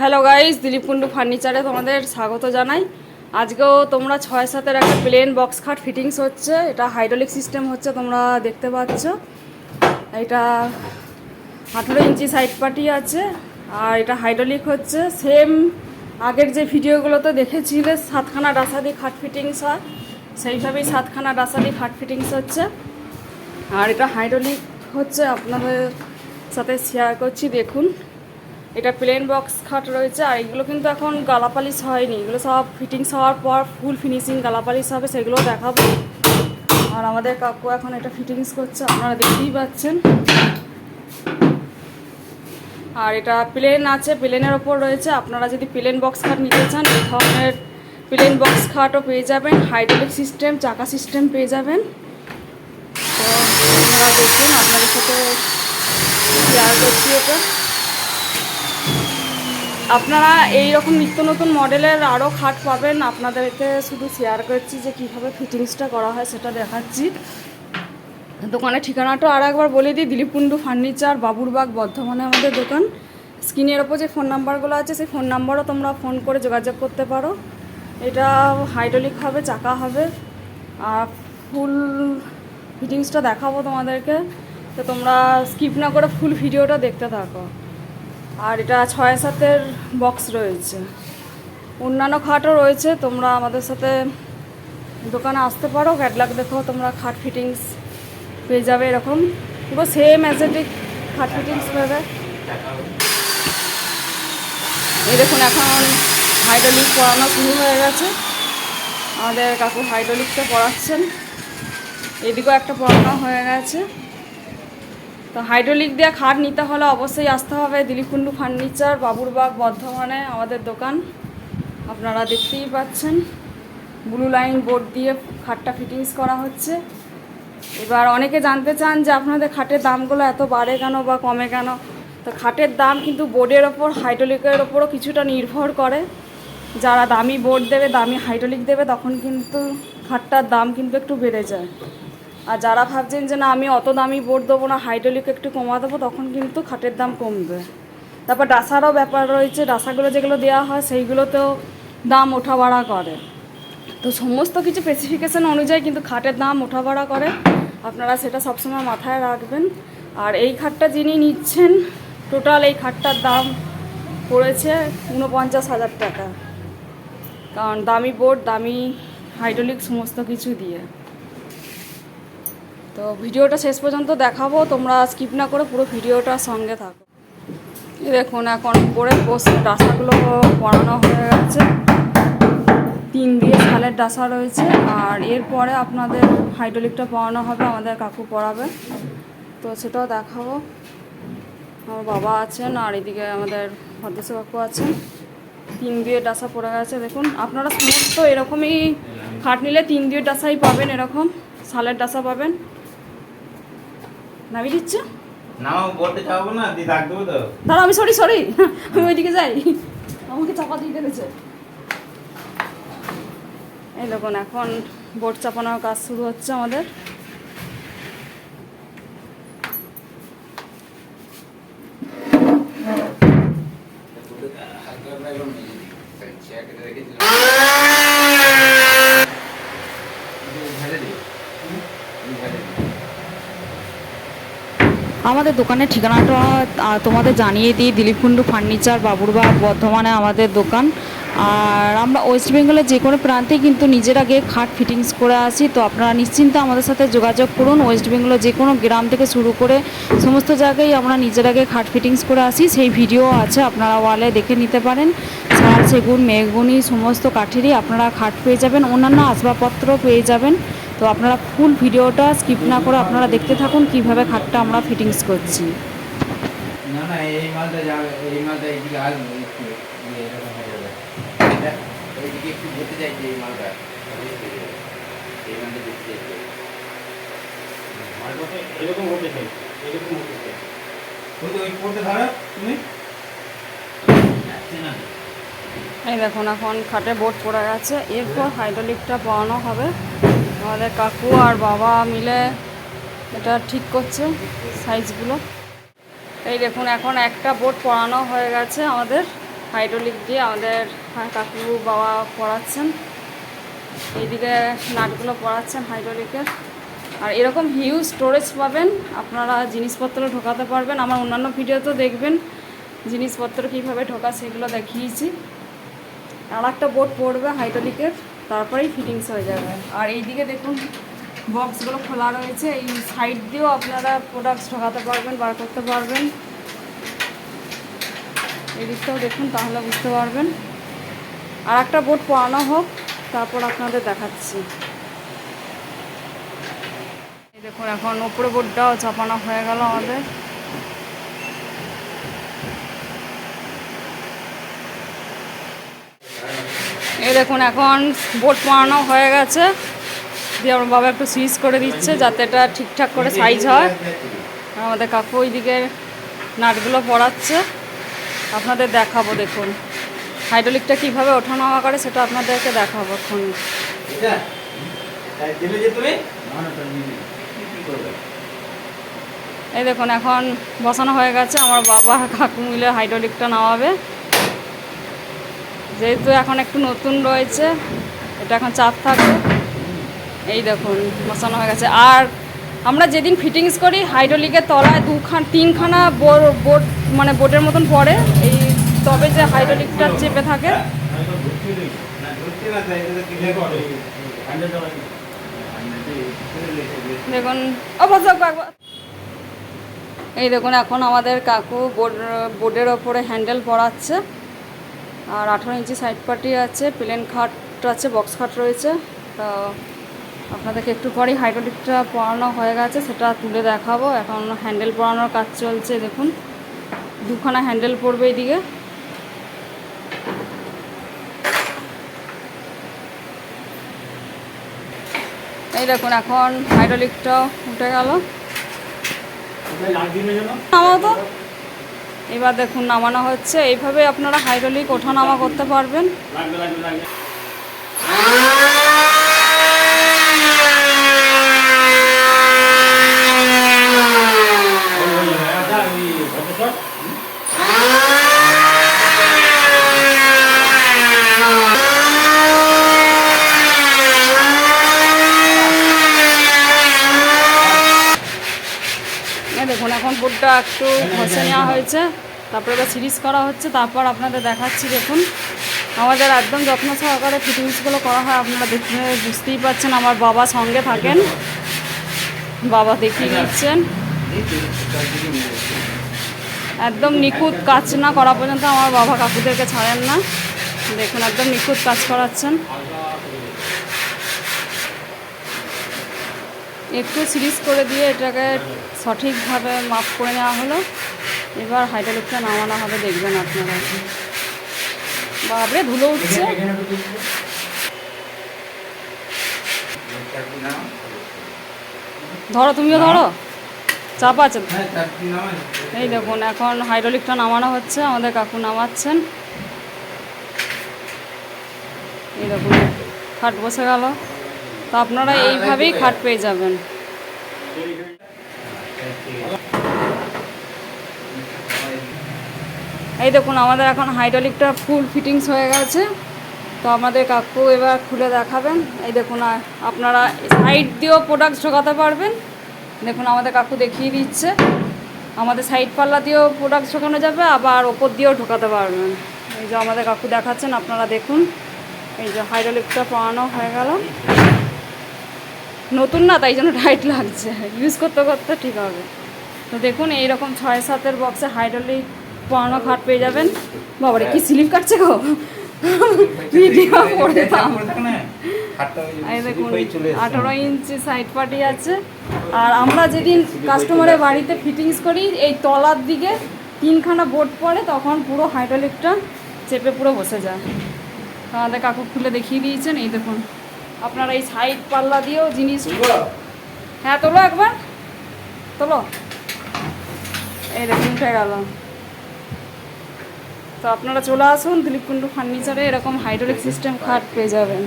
Hello guys Dilip Kundu ফার্নিচারে তোমাদের স্বাগত জানাই। আজকেও তোমরা ছয় সাতের একটা প্লেন বক্স খাট ফিটিংস হচ্ছে। এটা হাইড্রোলিক সিস্টেম হচ্ছে, তোমরা দেখতে পাচ্ছ। এটা আঠেরো ইঞ্চি সাইড পার্টি আছে, আর এটা হাইড্রোলিক হচ্ছে। সেম আগের যে ভিডিওগুলোতে দেখেছিলে, সাতখানা ডাসা দিয়ে খাট ফিটিংস হয়। সেইভাবেই সাতখানা ডাসা দিয়ে খাট ফিটিংস হচ্ছে। আর এটা হাইড্রোলিক হচ্ছে, আপনাদের সাথে শেয়ার করছি, দেখুন। এটা প্লেন বক্স খাট রয়েছে, আর এগুলো কিন্তু এখন গালাপালিশ হয়নি। এগুলো সব ফিটিংস হওয়ার পর ফুল ফিনিশিং গালাপালিশ হবে সেগুলো দেখাবো। আর আমাদের কাকু এখন এটা ফিটিংস করছে, আপনারা দেখতেই পাচ্ছেন। আর এটা প্লেন আছে প্লেনের ওপর রয়েছে। আপনারা যদি প্লেন বক্স খাট নিতে চান, এই ধরনের প্লেন বক্স খাটও পেয়ে যাবেন। হাইড্রোলিক সিস্টেম চাকা সিস্টেম পেয়ে যাবেন। তো আপনারা দেখবেন আপনাদের সাথে শেয়ার করছি এটা। আপনারা এই রকম নিত্য নতুন মডেলের আরও খাট পাবেন। আপনাদেরকে শুধু শেয়ার করছি যে কীভাবে ফিটিংসটা করা হয় সেটা দেখাচ্ছি। দোকানের ঠিকানাটা আর একবার বলে দিই দিলীপ কুণ্ডু ফার্নিচার বাবুরবাগ, বর্ধমানে আমাদের দোকান। স্ক্রিনের ওপর যে ফোন নাম্বারগুলো আছে, সেই ফোন নাম্বারও তোমরা ফোন করে যোগাযোগ করতে পারো। এটা হাইড্রোলিক হবে, চাকা হবে। আর ফুল ফিটিংসটা দেখাবো তোমাদেরকে। তো তোমরা স্কিপ না করে ফুল ভিডিওটা দেখতে থাকো। আর এটা ছয় সাতের বক্স রয়েছে। অন্যান্য খাটও রয়েছে, তোমরা আমাদের সাথে দোকানে আসতে পারো। ক্যাটলাগ দেখো, তোমরা খাট ফিটিংস পেয়ে যাবে এরকম। পুরো সেম অ্যাজেটিক খাট ফিটিংস পাবে এই দেখুন, এখন হাইড্রোলিক পড়ানো শুরু হয়ে গেছে। আমাদের কাকু হাইড্রোলিকটা পড়াচ্ছেন। এদিকেও একটা পড়ানো হয়ে গেছে। তো হাইড্রোলিক দিয়ে খাট নিতে হলে অবশ্যই আসতে হবে। দিলীপ কুণ্ডু ফার্নিচার বাবুরবাগ বর্ধমানে আমাদের দোকান। আপনারা দেখতেই পাচ্ছেন। ব্লু লাইন বোর্ড দিয়ে খাটটা ফিটিংস করা হচ্ছে। এবার অনেকে জানতে চান যে আপনাদের খাটের দামগুলো এত বাড়ে কেন বা কমে কেন? তো খাটের দাম কিন্তু বোর্ডের ওপর হাইড্রোলিকের ওপরও কিছুটা নির্ভর করে। যারা দামি বোর্ড দেবে, দামি হাইড্রোলিক দেবে, তখন কিন্তু খাটটার দাম কিন্তু একটু বেড়ে যায়। আর যারা ভাবছেন যে না, আমি অত দামি বোর্ড দেবো না হাইড্রোলিক একটু কমা দেবো, তখন কিন্তু খাটের দাম কমবে। তারপর ডাসারও ব্যাপার রয়েছে, ডাসাগুলো যেগুলো দেওয়া হয়, সেইগুলোতেও দাম ওঠা বাড়া করে। তো সমস্ত কিছু স্পেসিফিকেশান অনুযায়ী কিন্তু খাটের দাম ওঠা বাড়া করে। আপনারা সেটা সবসময় মাথায় রাখবেন। আর এই খাটটা যিনি নিচ্ছেন টোটাল এই খাটটার দাম পড়েছে ঊনপঞ্চাশ হাজার টাকা। কারণ দামি বোর্ড দামি হাইড্রোলিক সমস্ত কিছু দিয়ে। তো ভিডিওটা শেষ পর্যন্ত দেখাবো, তোমরা স্কিপ না করে পুরো ভিডিওটা সঙ্গে থাকো। দেখুন, এখন উপরে পোস্ট ডাসাগুলো পড়ানো হয়ে গেছে। তিন দিয়ে ছালের ডাসা রয়েছে, আর এরপরে আপনাদের হাইড্রোলিকটা পড়ানো হবে, আমাদের কাকু পড়াবে। তো সেটাও দেখাবো। আমার বাবা আছেন, আর এদিকে আমাদের ভদ্রস কাকু আছেন। তিন দিয়ে ডাসা পড়ে গেছে, দেখুন, আপনারা সমস্ত এরকমই খাট নিলে তিন দিয়ে ডাসাই পাবেন এরকম শালের ডাসা পাবেন। নামিয়ে দিচ্ছে? নাও বলতে চাবো না দি ডাক দেবো তো। দাঁড়া আমি সরি সরি। আমি ওইদিকে যাই। আমাকে চাপা দিয়ে দেখেছে এই দেখুন এখন বোর্ড চাপানোর কাজ শুরু হচ্ছে আমাদের। আমাদের দোকানের ঠিকানাটা তোমাদের জানিয়ে দিই দিলীপ কুণ্ডু ফার্নিচার, বাবুরবাগ, বর্ধমানে আমাদের দোকান। আর আমরা ওয়েস্ট বেঙ্গলের যে কোনো প্রান্তে কিন্তু নিজেরা গিয়ে খাট ফিটিংস করে আসি। তো আপনারা নিশ্চিন্তে আমাদের সাথে যোগাযোগ করুন। ওয়েস্ট বেঙ্গলের যে কোনো গ্রাম থেকে শুরু করে সমস্ত জায়গায় আমরা নিজেরা গিয়ে খাট ফিটিংস করে আসি। সেই ভিডিও আছে, আপনারা ওয়ালে দেখে নিতে পারেন। শাল সেগুন মেঘগুনি সমস্ত কাঠেরই আপনারা খাট পেয়ে যাবেন। অন্যান্য আসবাবপত্র পেয়ে যাবেন। তো আপনারা ফুল ভিডিওটা স্কিপ না করে আপনারা দেখতে থাকুন কীভাবে খাটটা আমরা ফিটিংস করছি। না না এই মালটা যাবে এই মালটা এইদিকে আসবে একটু এরকম হয়ে যাবে। এইদিকে একটু ঘুরতে চাইছে এই মালটা। এই মালটা দেখতে চাইছে এরকম হতে চাই এরকম হতে চাই। ওই করতে ধরো তুমি। না। এই দেখুন এখন খাটে বোর্ড পড়ে গেছে এরপর হাইড্রোলিকটা পড়ানো হবে। আমাদের কাকু আর বাবা মিলে এটা ঠিক করছে সাইজগুলো এই দেখুন, এখন একটা বোর্ড পড়ানো হয়ে গেছে আমাদের। হাইড্রোলিক দিয়ে আমাদের কাকু, বাবা পড়াচ্ছেন। এইদিকে নাটগুলো পড়াচ্ছেন হাইড্রোলিকের আর এরকম হিউজ স্টোরেজ পাবেন, আপনারা জিনিসপত্র ঢোকাতে পারবেন। আমার অন্যান্য ভিডিওতেও দেখবেন, জিনিসপত্র কীভাবে ঢোকা সেগুলো দেখিয়েছি। আর একটা বোর্ড পড়বে হাইড্রোলিকের তারপরেই ফিটিংস হয়ে যাবে। আর এইদিকে দেখুন বক্সগুলো খোলা রয়েছে। এই সাইড দিয়েও আপনারা প্রোডাক্টস ঢোকাতে পারবেন, বার করতে পারবেন। এই দিকটাও দেখুন, তাহলে বুঝতে পারবেন। আর একটা বোর্ড পড়ানো হোক, তারপর আপনাদের দেখাচ্ছি। দেখুন, এখন ওপরে বোর্ডটাও চাপানো হয়ে গেল আমাদের। এই দেখুন এখন বোর্ড পড়ানো হয়ে গেছে। দিয়ে আমার বাবা একটু সুইচ করে দিচ্ছে যাতে এটা ঠিকঠাক করে সাইজ হয়। আমাদের কাকু ওই ওইদিকে নাটগুলো পড়াচ্ছে। আপনাদের দেখাবো দেখুন। হাইড্রোলিকটা কীভাবে ওঠানামা করে সেটা আপনাদেরকে দেখাবো এখন? এই দেখুন এখন বসানো হয়ে গেছে। আমার বাবা কাকু মিলে হাইড্রোলিকটা নামাবে। যেহেতু এখন একটু নতুন রয়েছে, এটা এখন চাপ থাকবে এই দেখুন, বসানো হয়ে গেছে। আর আমরা যেদিন ফিটিংস করি হাইড্রোলিকের তলায় দুখান, তিনখানা বোর্ড মানে বোর্ডের মতন পড়ে। এই তবে যে হাইড্রোলিকটা চেপে থাকে। দেখুন এই দেখুন, এখন আমাদের কাকু বোর্ড বোর্ডের ওপরে হ্যান্ডেল পড়াচ্ছে আর আঠারো ইঞ্চি সাইড পার্টি আছে প্লেন খাট আছে বক্স খাট রয়েছে। তো আপনাদেরকে একটু পরেই হাইড্রোলিকটা পড়ানো হয়ে গেছে সেটা তুলে দেখাবো। এখন হ্যান্ডেল পড়ানোর কাজ চলছে দেখুন। দুখানা হ্যান্ডেল পড়বে এইদিকে এই দেখুন এখন হাইড্রোলিকটাও উঠে গেল। নামাও তো। এবার দেখুন নামানো হচ্ছে। এইভাবে আপনারা হাইড্রোলিক ওঠানামা করতে পারবেন। বোর্ডটা একটু ঘষে নেওয়া হয়েছে, তারপরে ওটা সিরিজ করা হচ্ছে, তারপর আপনাদের দেখাচ্ছি, দেখুন। আমাদের একদম যত্ন সহকারে ফিটিংসগুলো করা হয়, আপনারা দেখতে বুঝতেই পারছেন, আমার বাবা সঙ্গে থাকেন। বাবা দেখিয়ে দিচ্ছেন। একদম নিখুঁত কাজ না করা পর্যন্ত আমার বাবা কাকুদেরকে ছাড়েন না। দেখুন, একদম নিখুঁত কাজ করাচ্ছেন। একটু সিরিজ করে দিয়ে এটাকে সঠিকভাবে মাপ করে নেওয়া হলো। এবার হাইড্রোলিকটা নামানো হবে, দেখবেন আপনারা। বাবরে ধুলো উঠছে। ধরো, তুমিও ধরো। চাপ আছে। এই দেখুন, এখন হাইড্রোলিকটা নামানো হচ্ছে, আমাদের কাকু নামাচ্ছেন। এই দেখুন, খাট বসে গেল। তো আপনারা এইভাবেই খাট পেয়ে যাবেন। এই দেখুন আমাদের এখন হাইড্রোলিকটা ফুল ফিটিংস হয়ে গেছে। তো আমাদের কাকু এবার খুলে দেখাবেন। এই দেখুন আপনারা সাইড দিয়েও প্রোডাক্ট ঢোকাতে পারবেন। দেখুন আমাদের কাকু দেখিয়ে দিচ্ছে। আমাদের সাইড পাল্লা দিয়েও প্রোডাক্ট ঢোকানো যাবে আবার ওপর দিয়েও ঢোকাতে পারবেন। এই যে আমাদের কাকু দেখাচ্ছেন আপনারা দেখুন। এই যে হাইড্রোলিকটা পড়ানো হয়ে গেল। নতুন না তাই জন্য টাইট লাগছে। ইউজ করতে করতে ঠিক হবে। তো দেখুন এইরকম ছয় সাতের বক্সে হাইড্রোলিক পড়ানো খাট পেয়ে যাবেন। বাবারে কি স্লিপ কাটছে গো? এই দেখুন। আঠারো ইঞ্চি সাইড পার্টি আছে। আর আমরা যেদিন কাস্টমারের বাড়িতে ফিটিংস করি এই তলার দিকে তিনখানা বোর্ড পড়ে তখন পুরো হাইড্রোলিকটা চেপে পুরো বসে যায়। আমাদের কাকু খুলে দেখিয়ে দিয়েছেন এই দেখুন। আপনারা এই সাইড পাল্লা দিয়েও জিনিস হ্যাঁ তোলো একবার। তোলো। এই দেখুন উঠে গেল। তো আপনারা চলে আসুন দিলীপ কুণ্ডু ফার্নিচারে এরকম হাইড্রোলিক সিস্টেম খাট পেয়ে যাবেন।